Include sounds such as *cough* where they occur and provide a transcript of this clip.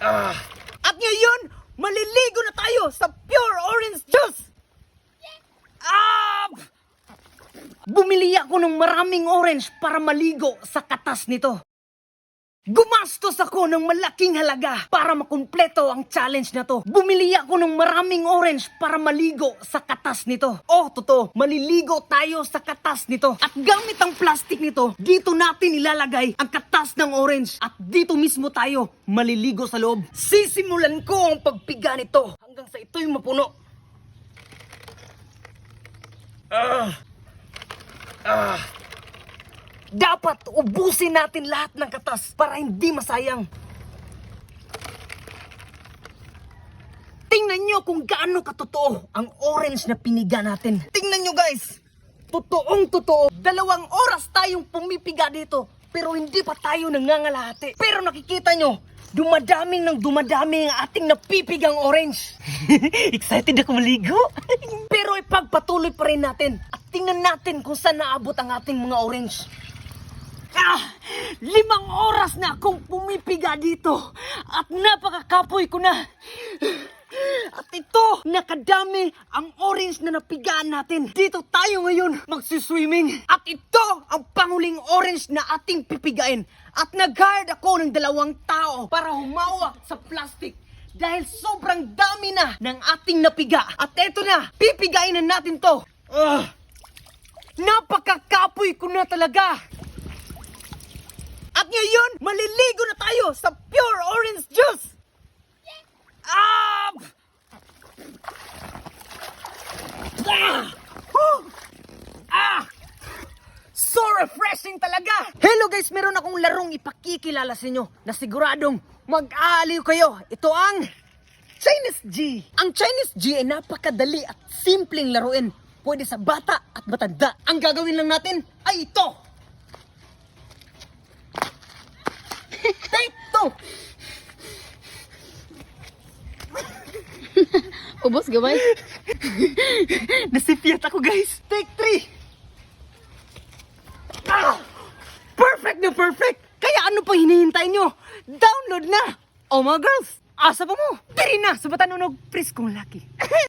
At ngayon, maliligo na tayo sa pure orange juice! Ah! Bumili ako ng maraming orange para maligo sa katas nito. Gumastos ako ng malaking halaga para makumpleto ang challenge na to. Bumili ako ng maraming orange para maligo sa katas nito. Oh, totoo, maliligo tayo sa katas nito. At gamit ang plastic nito, dito natin ilalagay ang katas ng orange. At dito mismo tayo maliligo sa loob. Sisimulan ko ang pagpiga nito hanggang sa ito'y mapuno. Dapat ubusin natin lahat ng katas para hindi masayang. Tingnan nyo kung gaano katotoo ang orange na piniga natin. Tingnan nyo guys! Totoong totoo. Dalawang oras tayong pumipiga dito pero hindi pa tayo nangangalahati. Pero nakikita nyo, dumadaming ng dumadami ang ating napipigang orange. *laughs* Excited ako maligo. *laughs* pero ipagpatuloy pa rin natin at tingnan natin kung saan naabot ang ating mga orange. Ah, limang oras na akong pumipiga dito at napakakapoy ko na. At ito, nakadami ang orange na napigaan natin. Dito tayo ngayon magsiswimming. At ito ang panguling orange na ating pipigain. At nag-hired ako ng dalawang tao para humawak sa plastic. Dahil sobrang dami na ng ating napiga. At eto na, pipigain na natin to. Ah, napakakapoy ko na talaga. Ngayon, maliligo na tayo sa pure orange juice! Ah! Ah! Whew! Ah! So refreshing talaga! Hello guys, meron akong larong ipakikilala sa inyo na siguradong mag-aaliw kayo. Ito ang Chinese G. Ang Chinese G ay napakadali at simpleng laruin. Pwede sa bata at matanda. Ang gagawin lang natin ay ito. Take two! Ubos gaway. *laughs* Nasipiyat ako guys. Take three. Ah! Perfect na perfect. Kaya ano pa hinihintay nyo? Download na. Oh mga girls, asa pa mo? Diri na sa Batanunog Priskong Laki. *laughs*